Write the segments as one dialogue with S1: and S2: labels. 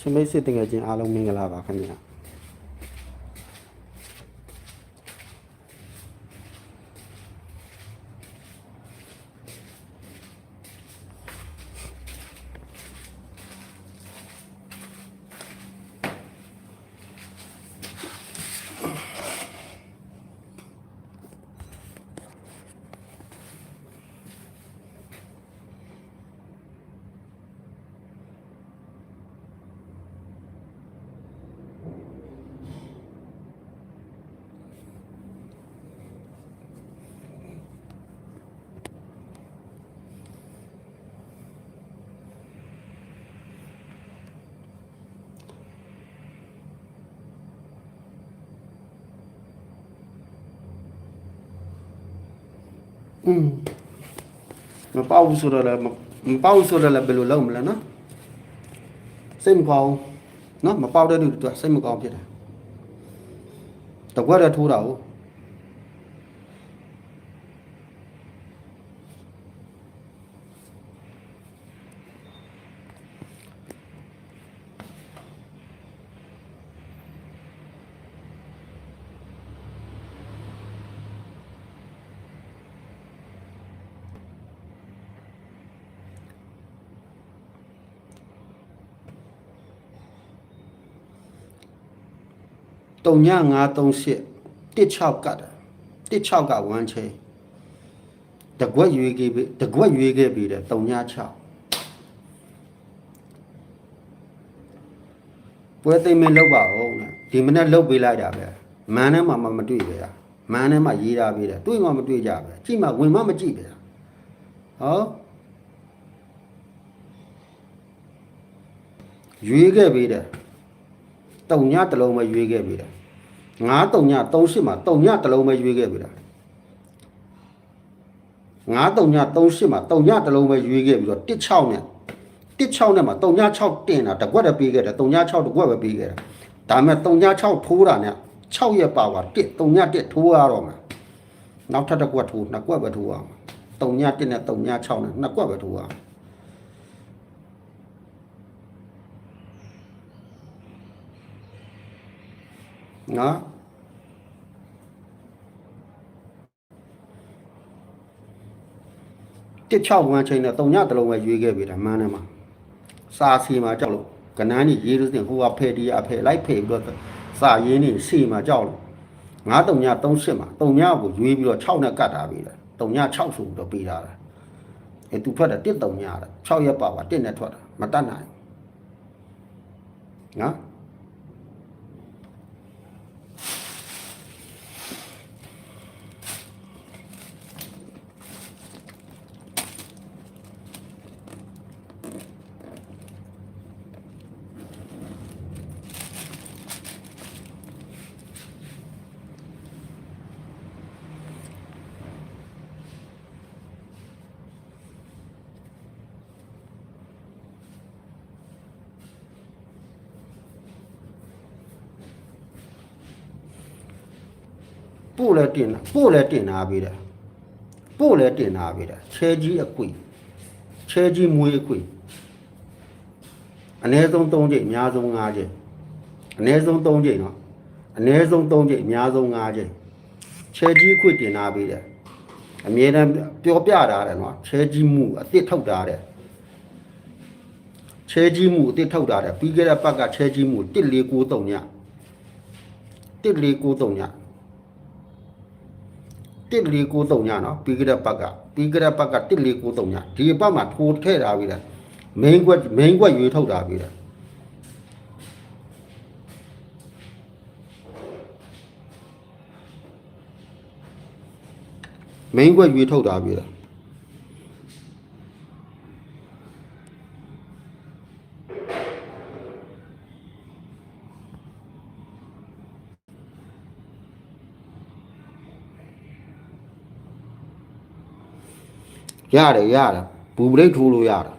S1: ချင်းမိတ်စစ်တငယ်ချင်းအားလုံးမင်္ဂလာပါခင်ဗျာ อืมမပေါ့ဘူးဆိုတော့လည်းမမပေါ့ဘူးဆိုတော့လည်းဘယ်လိုလုပ်မလဲနော်စိတ်မကောင်းနော်မပေါ့တဲ့လူတွေစိတ်မကောင်းဖြစ်တယ်တကွက်ရထိုးတာဟုတ် 3938 16ကတ်တယ်16ကဝမ်းချေတကွက်ရွေးခဲ့ပြီတကွက်ရွေးခဲ့ပြီတဲ့36ပွဲသိမ်းမင်းလောက်ပါဦးနဲ့ဒီမနေ့လောက်ပေးလိုက်တာပဲမန်းထဲမှာမမတွေ့ပဲမန်းထဲမှာရေးတာပေးတယ်တွေ့မှမတွေ့ကြပဲကြည့်မှဝင်မှမကြည့်ပဲဟောရွေးခဲ့ပြီတဲ့တုံညတစ်လုံးပဲရွေးခဲ့ပြီတဲ့ 9တုံည38မှာတုံညတစ်လုံးပဲရွေးခဲ့ပြီလား9တုံည38မှာတုံညတစ်လုံးပဲရွေးခဲ့ပြီးတော့16နဲ့16နဲ့မှာတုံည6တင်တာတကွက်တည်းပေးခဲ့တယ်တုံည6တကွက်ပဲပေးခဲ့တယ်ဒါပေမဲ့တုံည6ထိုးတာနဲ့6ရက်ပါပါ1တုံည1ထိုးရတော့မှာနောက်ထပ်တကွက်ထိုးနှစ်ကွက်ပဲထိုးရမှာတုံည1နဲ့တုံည6နဲ့နှစ်ကွက်ပဲထိုးရမှာ နော်တစ်6ဝန်းချိန်နဲ့တုံညတစ်လုံးပဲရွေးခဲ့ပြီဒါမှန်းထဲမှာစာစီမှာကြောက်လို့ကနန်းကြီးရေးလို့စင်ဟိုကဖဲတီးရဖဲလိုက်ဖဲပြီးတော့စာရင်းနေစီမှာကြောက်လို့ငါတုံည38မှာတုံညကိုရွေးပြီးတော့6နဲ့ကတ်တာပြီလေတုံည6ဆိုပြီးတော့ပေးတာလေအဲသူထွက်တာတစ်တုံညတာ6ရက်ပါပါတစ်နဲ့ထွက်တာမတတ်နိုင်ဘူးနော် ပို့လဲတင်တာပို့လဲတင်တာပေးတယ်ပို့လဲတင်တာပေးတယ်ချဲကြီးအကွေချဲကြီးမွေးအကွေအနည်းဆုံး3ချိန်အများဆုံး5ချိန်အနည်းဆုံး3ချိန်နော်အနည်းဆုံး3ချိန်အများဆုံး5ချိန်ချဲကြီးအကွေတင်တာပေးတယ်အမြဲတမ်းပြောပြတာတယ်နော်ချဲကြီးမှုအစ်စ်ထုတ်တာတယ်ချဲကြီးမှုအစ်စ်ထုတ်တာတယ်ပြီးခဲ့တဲ့ပတ်ကချဲကြီးမှု1493ည1493ည 1493ညနော်ပြီးကြတဲ့ဘက်ကပြီးကြတဲ့ဘက်က1493ညဒီဘက်မှာထိုးထည့်ထားပြီလား main ကွက် main ကွက်ရွေးထုတ်တာပြီလားမိန်ကွက်ရွေးထုတ်တာပြီလား ရတယ်ရတယ်ဘူပရိတ်ထိုးလို့ရတယ်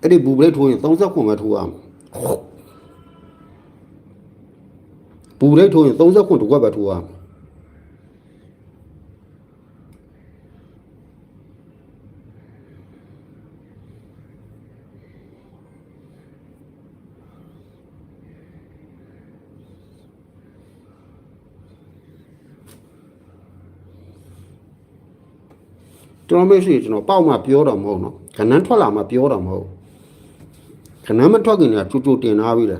S1: အဲ့ဒီဘူပရိတ်ထိုးရင်30ခုပဲထိုးရမှာဘူပရိတ်ထိုးရင်30ခုတစ်ခွက်ပဲထိုးရမှာ ကျွန်တော်မရှိကျွန်တော်ပေါက်မှပြောတော့မဟုတ်နော်ခဏန်းထွက်လာမှပြောတော့မဟုတ်ခဏန်းမထွက်ခင်ကကြိုကြိုတင်ထားပြီလေ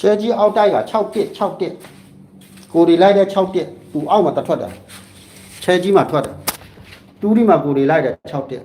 S1: ချဲကြီးအောက်တိုက်က6တစ်6တစ်ကိုဒီလိုက်တဲ့6တစ်သူအောက်မှာတထွက်တာချဲကြီးမှာထွက်တယ်တူးဒီမှာကိုဒီလိုက်တဲ့6တစ်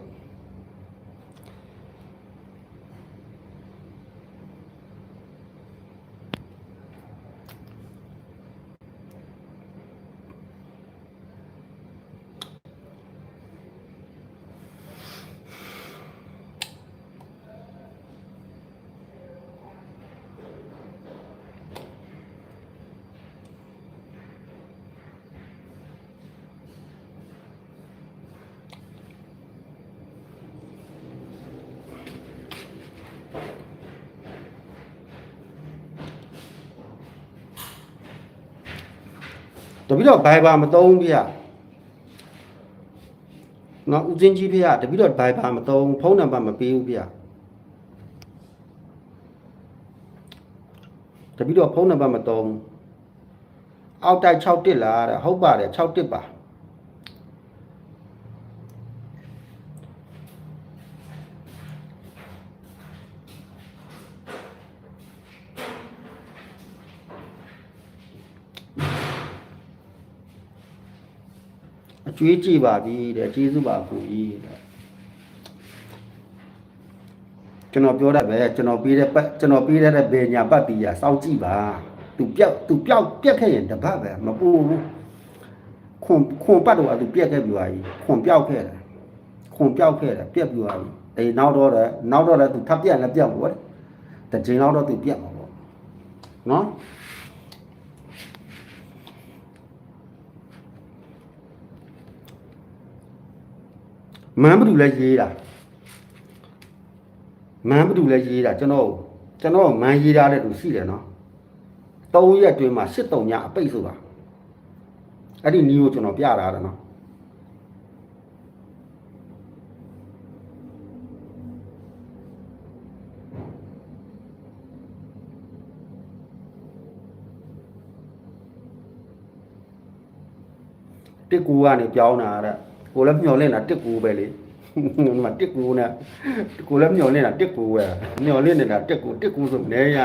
S1: တပိတော့ဘိုင်ဘာမသုံးပြရနော်ဦးစင်းကြီးဖေကတပိတော့ဘိုင်ဘာမသုံးဖုန်းနံပါတ်မပေးဘူးဗျတပိတော့ဖုန်းနံပါတ်မသုံးအောက်တိုက်6တစ်လားတဲ့ဟုတ်ပါတယ်6တစ်ပါအ ကျွေးကြည့်ပါပြီတဲ့ကျေးဇူးပါကိုကြီးတဲ့ကျွန်တော်ပြောတတ်ပဲကျွန်တော်ပေးတဲ့ပတ်ကျွန်တော်ပေးတဲ့ဘေညာပတ်တီးရစောင့်ကြည့်ပါသူပြောက်သူပြောက်ပြက်ခဲ့ရင်တပတ်ပဲမပူဘူးခွန်ခွန်ပတ်တော့အသူပြက်ခဲ့ပြီပါကြီးခွန်ပြောက်ခဲ့တယ်ခွန်ပြောက်ခဲ့တယ်ပြက်ပြီပါကြီးအေးနောက်တော့တယ်နောက်တော့လည်းသူထပ်ပြက်လည်းပြက်ဘူးတဲ့တစ်ချိန်လောက်တော့သူပြက်မှာပေါ့နော် မန်းဘဒူလည်းရေးတာမန်းဘဒူလည်းရေးတာကျွန်တော်ကျွန်တော်မန်းရေးထားတဲ့သူရှိတယ်နော်၃ရက်တွင်မှာစစ်တုံညအပိတ်ဆိုတာအဲ့ဒီနီးကိုကျွန်တော်ပြတာတယ်နော်တစ်ကူကနေပြောင်းတာတဲ့ ကိုလည်းမျောလင့်တာတစ်ကူပဲလေဒီမှာတစ်ကူနဲ့ကိုလည်းမျောလင့်တာတစ်ကူပဲမျောလင့်နေတာတစ်ကူတစ်ကူဆိုနေရ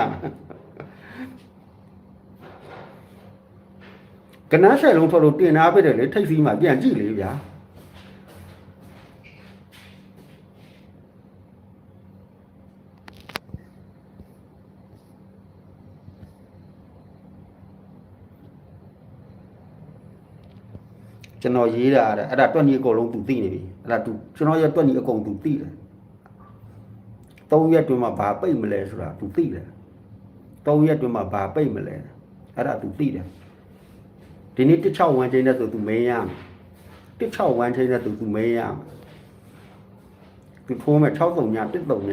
S1: ကနန်းဆယ်လုံးထွက်လို့တင်ထားပြတယ်လေထိတ်စီးမှာပြန်ကြည့်လေဗျာ ကျွန်တော်ရေးတာတဲ့အဲ့ဒါတွက်ညီအကုန်လုံးသူသိနေပြီအဲ့ဒါသူကျွန်တော်ရဲ့တွက်ညီအကုန်သူသိတယ်၃ရက်တွင်မှာဘာပိတ်မလဲဆိုတာသူသိတယ်၃ရက်တွင်မှာဘာပိတ်မလဲအဲ့ဒါသူသိတယ်ဒီနေ့16ဝမ်းချင်းနဲ့ဆိုသူမင်းရမယ်16ဝမ်းချင်းနဲ့သူသူမင်းရမယ်သူဖိုးမဲ့63ည13ည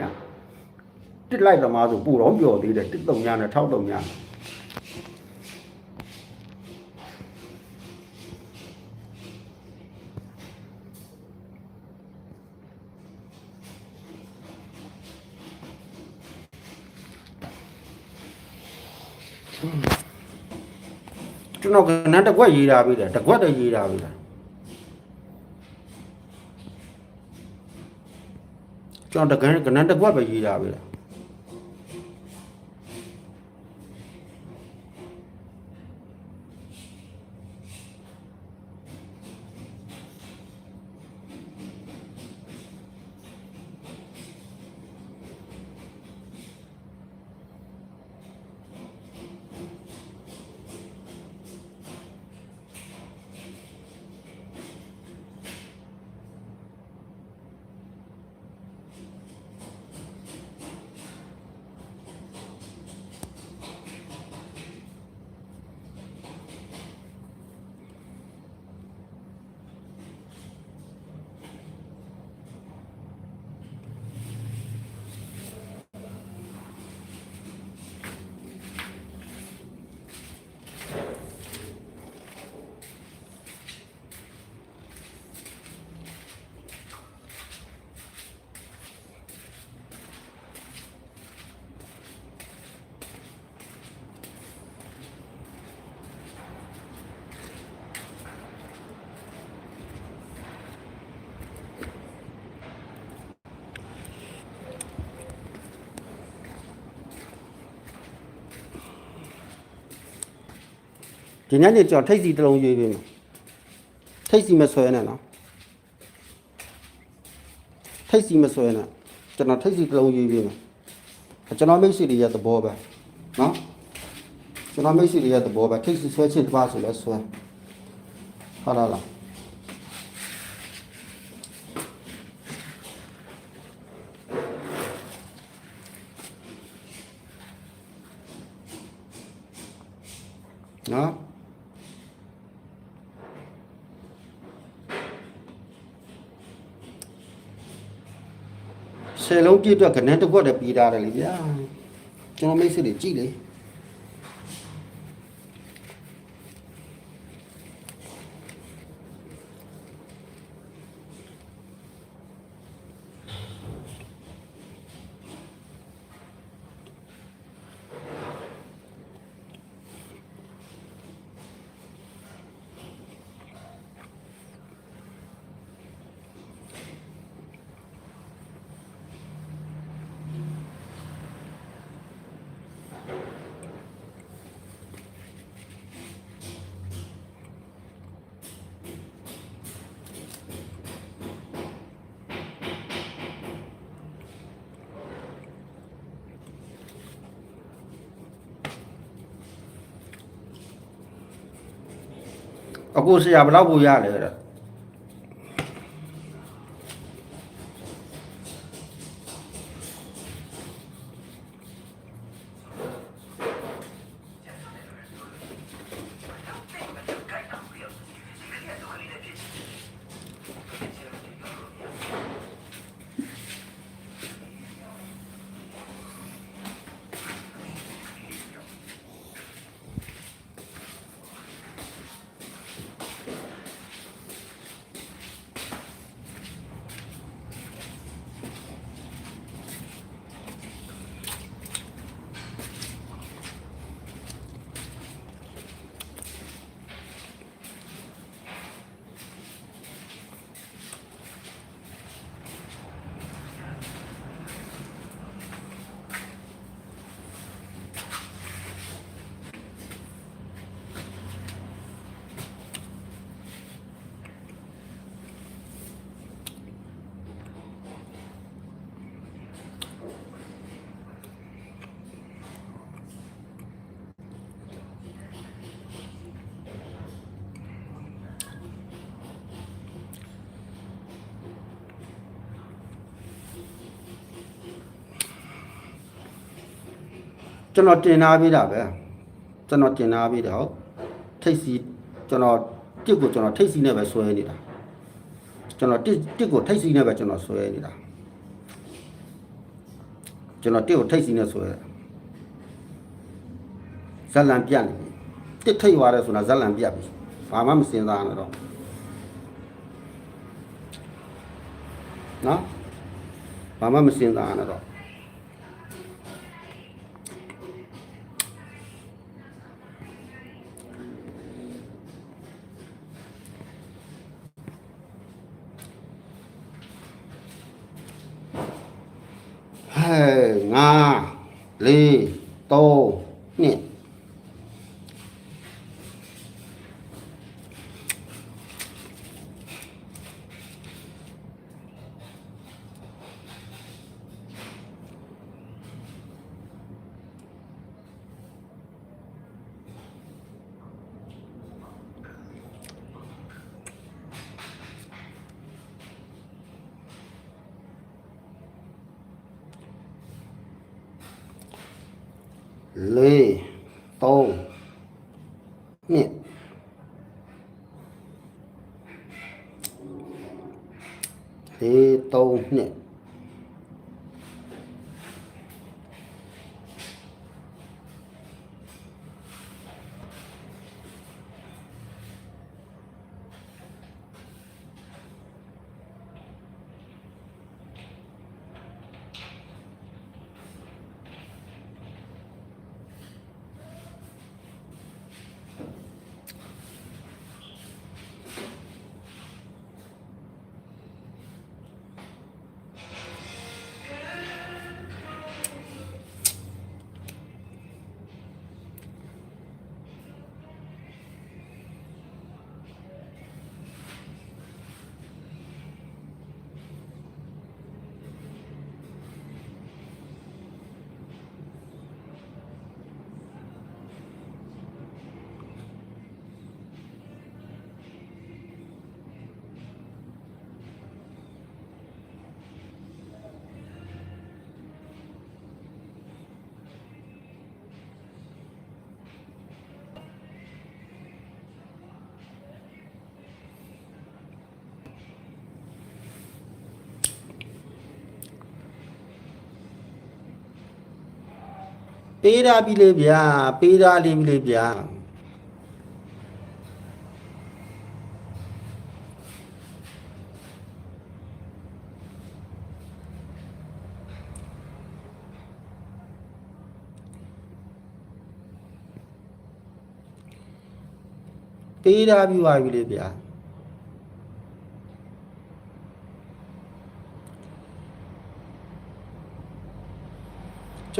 S1: တစ်လိုက်သမားဆိုပူတော့ပျော်သေးတယ်13ညနဲ့63ည ကျွန်တော်ကနန်းတစ်ခွက်ရေးထားပြီးတယ်တစ်ခွက်တည်းရေးထားပြီးတယ်ကျွန်တော်တကယ်ကနန်းတစ်ခွက်ပဲရေးထားပြီးတ ဒီညနေကျွန်တော်ထိတ်စီတစ်လုံးရေးပြီးမယ်ထိတ်စီမဆွဲနဲ့နော်ထိတ်စီမဆွဲနဲ့ကျွန်တော်ထိတ်စီတစ်လုံးရေးပြီးမယ်ကျွန်တော်မိတ်ဆွေတွေရဲ့သဘောပဲနော်ကျွန်တော်မိတ်ဆွေတွေရဲ့သဘောပဲထိတ်စီဆွဲချင်တပါဆိုလဲဆွဲဟုတ်လားလားနော် လုံးပြည့်အတွက်ကနန်းတစ်ခွက်တည်းပြီးထားတယ်လေဗျာကျွန်တော်မိတ်ဆွေတွေကြည့်လေ အကိုဆရာဘယ်လောက်ပို့ရလဲတဲ့ ကျွန်တော်တင်ထားပြီးတာပဲကျွန်တော်တင်ထားပြီးတာဟုတ်ထိတ်စီကျွန်တော်တစ်ကိုကျွန်တော်ထိတ်စီနဲ့ပဲဆွဲနေတာကျွန်တော်တစ်တစ်ကိုထိတ်စီနဲ့ပဲကျွန်တော်ဆွဲနေတာကျွန်တော်တစ်ကိုထိတ်စီနဲ့ဆွဲတယ်ဇက်လန်ပြတ်နေပြီတစ်ထိတ်သွားတယ်ဆိုတာဇက်လန်ပြတ်ပြီဘာမှမစင်စားနဲ့တော့နော်ဘာမှမစင်စားနဲ့တော့ လေးသုံးနှစ် လေး ပေးတာပြီလေဗျာပေးတာလေးပြီလေဗျာပေးတာပြီပါပြီလေဗျာ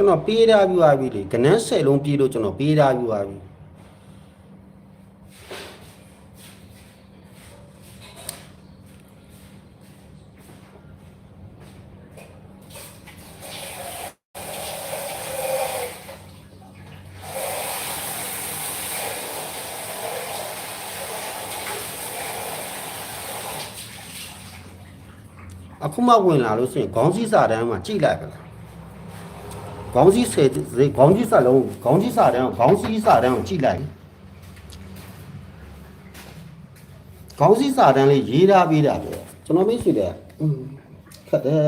S1: ကျွန်တော်ပေးထားပြီးပါပြီလေကနန်းဆယ်လုံးပြေးလို့ကျွန်တော်ပေးထားပြီးပါပြီအခုမှဝင်လာလို့ဆိုရင်ခေါင်းစည်းစာတန်းမှာကြိလိုက်ပါလား ခေါင်းစည်းဆယ်ခေါင်းစည်းစာလုံးခေါင်းစည်းစာတန်းခေါင်းစည်းစာတန်းကိုကြိလိုက်ခေါင်းစည်းစာတန်းလေးရေးထားပေးတာပဲကျွန်တော်မိတ်ဆွေတဲ့ခက်တယ်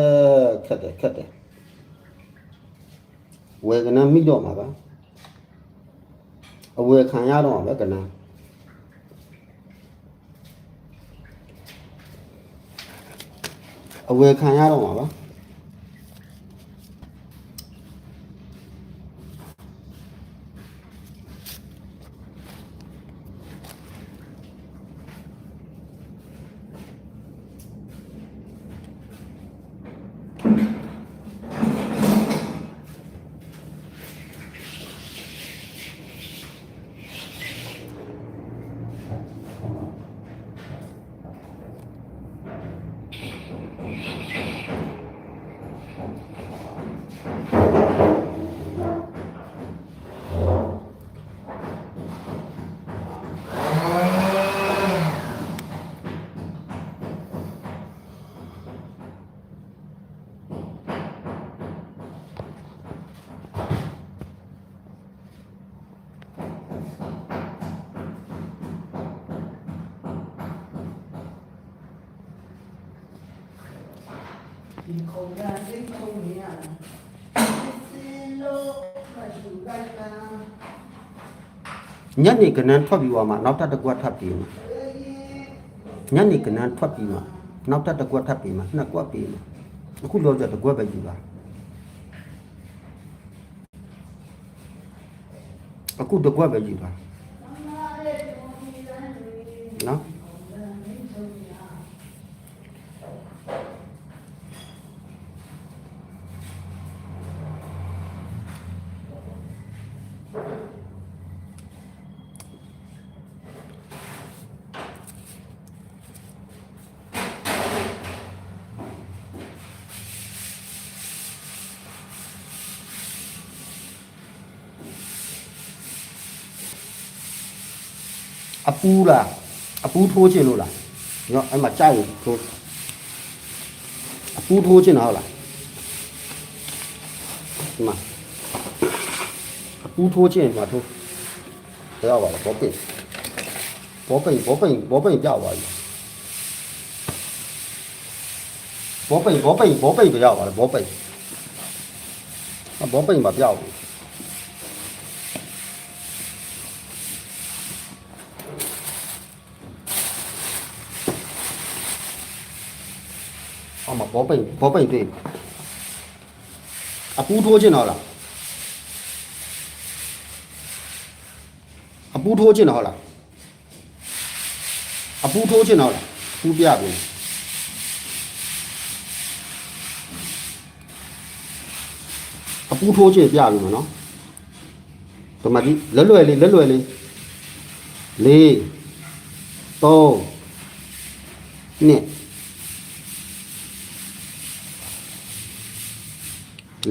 S1: ခက်တယ်ခက်တယ်ဝေကနမိတော့မှာပါအဝေခံရတော့မှာပဲကနန်းအဝယ်ခံရတော့မှာပါ ညနေကနန်းထွက်ပြီးသွားမှနောက်ထပ်တစ်ကွက်ထပ်ပြီးမှာညနေကနန်းထွက်ပြီးမှနောက်ထပ်တစ်ကွက်ထပ်ပြီးမှနှစ်ကွက်ပြီးမှအခုလောကြတစ်ကွက်ပဲယူပါအခုတစ်ကွက်ပဲယူပါနော် အ ပူလားအပူထိုးခြင်းလို့လားနော်အဲ့မှာကြိုက်လို့ထိုးအပူထိုးခြင်းဟုတ်လားဒီမှာအပူထိုးခြင်းမှာထိုးဘယ်ရောက်ပါလဲဘောပိတ်ဘောပိတ်ဘောပိတ်ဘောပိတ်ပြောက်သွားပြီဘောပိတ်ဘောပိတ်ဘောပိတ်ဘယ်ရောက်ပါလဲဘောပိတ်အဘောပိတ်မှာပြောက်ပြီ ဘောပိတ်ဘောပိတ်တွေ့အပူထိုးခြင်းတော့လားအပူထိုးခြင်းတော့လားအပူထိုးခြင်းတော့လားပူပြပြီအပူထိုးခြင်းပြပြီမနော်တမကြီးလွတ်လွယ်လေးလွတ်လွယ်လေးလေးသုံးနှစ်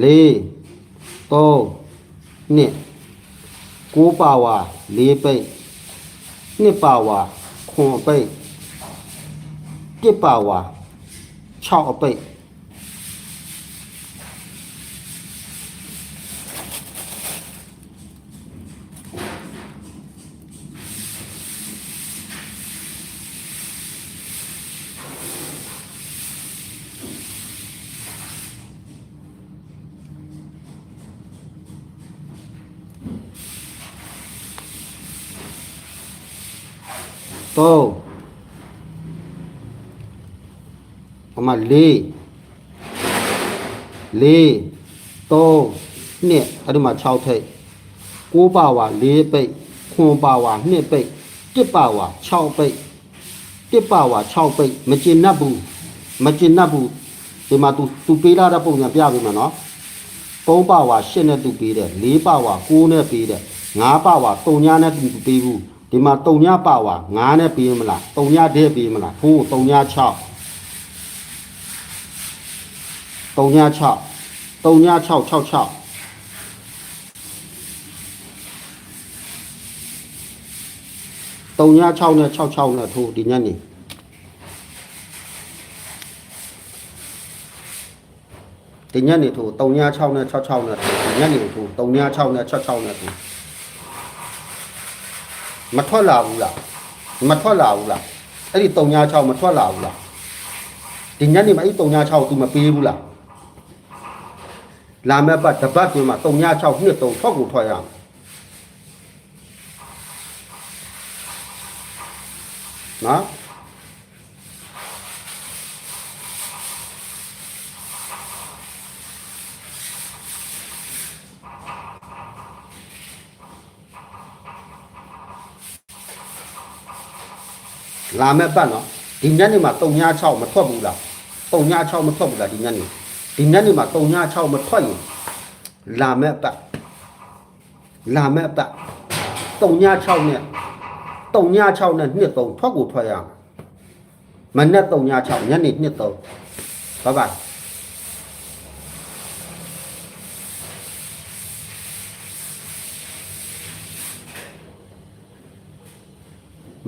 S1: လေးသုံးနှစ်ကိုးပါဝါလေးပိတ်နှစ်ပါဝါခွန်ပိတ်တစ်ပါဝါ6အပိတ်သုံးအ မလေးလေးသုံးနှစ်အဲ့ဒီမှာ6ထိပ်ကိုးပါဝါလေးပိတ်ခွန်ပါဝါနှစ်ပိတ်တစ်ပါဝါ6ပိတ်တစ်ပါဝါ6ပိတ်မကျင်납ဘူးမကျင်납ဘူးဒီမှာ तू तू ပေးလာတဲ့ပုံညာပြပေးမယ်နော်3ပါဝါ8နဲ့ तू ပေးတယ်4ပါဝါ9နဲ့ပေးတယ်5ပါဝါ3ညနဲ့ तू ပေးဘူးဒီမှာ3ညပါဝါ9နဲ့ပေးမလား3ညတဲ့ပေးမလားဟိုး3ည6 3ည6 3ည6 6 6 3ည6နဲ့6 6နဲ့ထိုးဒီညနေဒီညနေထိုး36နဲ့66နဲ့ထိုးဒီညနေထိုး36နဲ့66နဲ့ထိုးမထွက်လာဘူးလားမထွက်လာဘူးလားအဲ့ဒီ36မထွက်လာဘူးလားဒီညနေမှာအဲ့ဒီ36 तू မပေးဘူးလားလာမဲ့ ပတ်တပတ်တွင်မှာ36နှစ်3ထွက်ကိုထွက်ရအောင်နော်လာမဲ့ပတ်နော်ဒီညနေမှာ396မထွက်ဘူးလား396မထွက်ဘူးလား ဒီညနေဒီညနေမှာ396မထွက်ရင်လာမဲ့ပတ်လာမဲ့ပတ်396နဲ့396နဲ့နှစ်3ထွက်ကိုထွက်ရအောင်မနဲ့396ညနေနှစ်3ဘိုင်ဘိုင်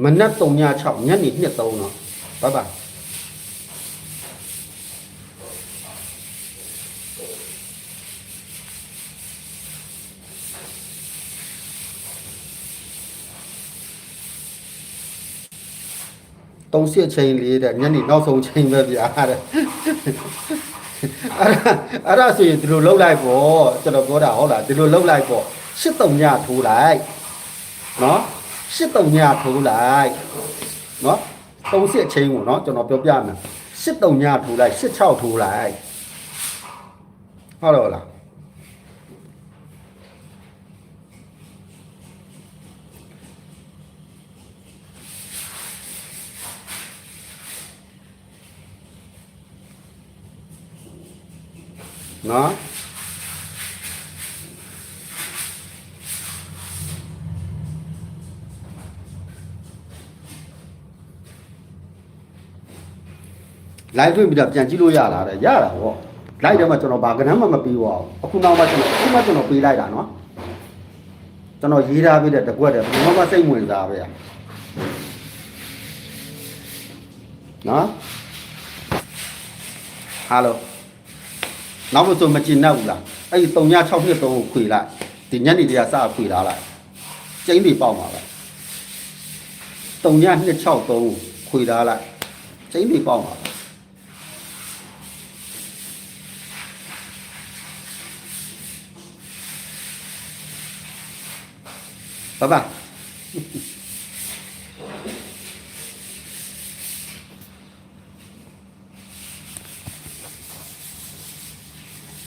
S1: မနဲ့396ညနေနှစ်3တော့ဘိုင်ဘိုင် သုံးစစ်ချိန်လေးတဲ့ညနေနောက်ဆုံးချိန်ပဲဗျာတဲ့အဲ့ဒါအဲ့ဒါဆိုရင်ဒီလိုလှုပ်လိုက်ပေါ့ကျွန်တော်ပြောတာဟုတ်လားဒီလိုလှုပ်လိုက်ပေါ့ရှစ်တုံညထိုးလိုက်နော်ရှစ်တုံညထိုးလိုက်နော်သုံးစစ်ချိန်ကိုနော်ကျွန်တော်ပြောပြမယ်ရှစ်တုံညထိုးလိုက်ရှစ်ချောက်ထိုးလိုက်ဟုတ်တော့လား နော် live တွေ့ပြီးတော့ပြန်ကြည့်လို့ရလာတယ်ရတာဗော live ထဲမှာကျွန်တော်ဘာကဏ္ဍမှမပြီးပါဘူးအခုနောက်မှကျွန်တော်အခုမှကျွန်တော်ပေးလိုက်တာနော်ကျွန်တော်ရေးထားပေးတဲ့တကွက်တယ်ဘယ်မှမစိတ်ဝင်စားပဲရနော်ဟာလို နောက်လို့ဆိုမကျင်တော့ဘူးလားအဲ့ဒီ3ည6နှစ်3ကိုခွေလိုက်ဒီညနေတည်းကစခွေထားလိုက်ကျင်းတွေပေါက်ပါပဲ3ည2 6 3ခွေထားလိုက်ကျင်းတွေပေါက်ပါပဲ拜拜。